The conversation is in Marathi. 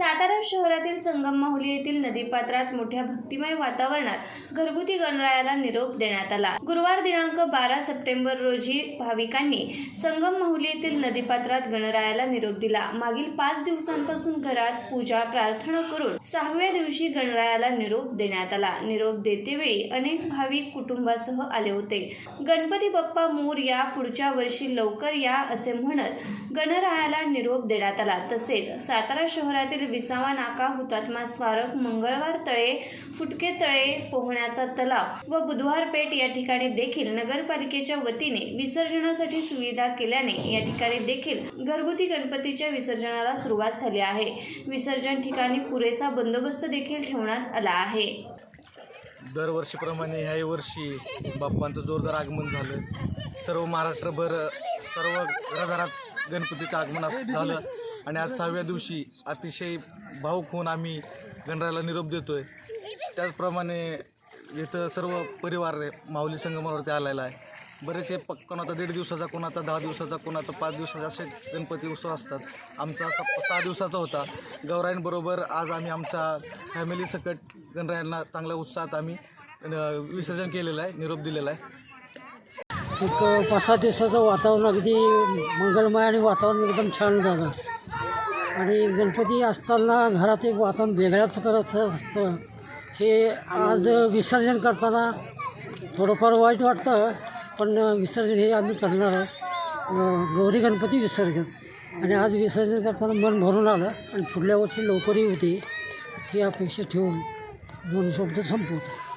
सातारा शहरातील संगम माहुली येथील नदीपात्रात मोठ्या भक्तिमय वातावरणात घरगुती गणरायाला निरोप देण्यात आला. गुरुवार दिनांक बारा सप्टेंबर रोजी भाविकांनी संगम माहुली येथील नदीपात्रात गणरायाला निरोप दिला. मागील पाच दिवसांपासून घरात पूजा प्रार्थना करून सहाव्या दिवशी गणरायाला निरोप देण्यात आला. निरोप देतेवेळी अनेक भाविक कुटुंबासह आले होते. गणपती बाप्पा मोर या पुढच्या वर्षी लवकर या असे म्हणत गणरायाला निरोप देण्यात आला. तसेच सातारा शहरातील विसावा नाका हुतात्मा स्मारक मंगळवार तळे फुटके तळे पोहण्याचा तलाव व बुधवार पेठ या ठिकाणी देखील नगरपालिकेच्या वतीने विसर्जनासाठी सुविधा केल्याने या ठिकाणी देखील घरगुती गणपतीच्या विसर्जनाला सुरुवात झाली आहे. विसर्जन ठिकाणी पुरेसा बंदोबस्त देखील ठेवण्यात आला आहे. दरवर्षीप्रमाणे ह्याही वर्षी बाप्पांचं जोरदार आगमन झालं. सर्व महाराष्ट्रभर सर्व घराघरात गणपतीचं आगमन झालं. आणि आज सहाव्या दिवशी अतिशय भाऊक होऊन आम्ही गणरायाला निरोप देतो आहे त्याचप्रमाणे इथं सर्व परिवार माऊली संगमावरती आलेला आहे. बरेचसे प कोणाचा दीड दिवसाचा कोणाचा दहा दिवसाचा कोणाचा पाच दिवसाचा असे गणपती उत्सव असतात. आमचा स सहा दिवसाचा होता. गौराईंबरोबर आज आम्ही आमच्या फॅमिली सकट गणरायांना चांगल्या उत्साहात आम्ही विसर्जन केलेलं आहे निरोप दिलेला आहे. एक पाच सहा दिवसाचं वातावरण अगदी मंगलमय आणि वातावरण एकदम छान झालं. आणि गणपती असताना घरात एक वातावरण वेगळ्या करत असतं. हे आज विसर्जन करताना थोडंफार वाईट वाटतं पण विसर्जन हे आम्ही करणार आहोत. गौरी गणपती विसर्जन. आणि आज विसर्जन करताना मन भरून आलं आणि पुढल्या वर्षी लवकरही होती ही अपेक्षा ठेवून दोन शब्द संपवतो.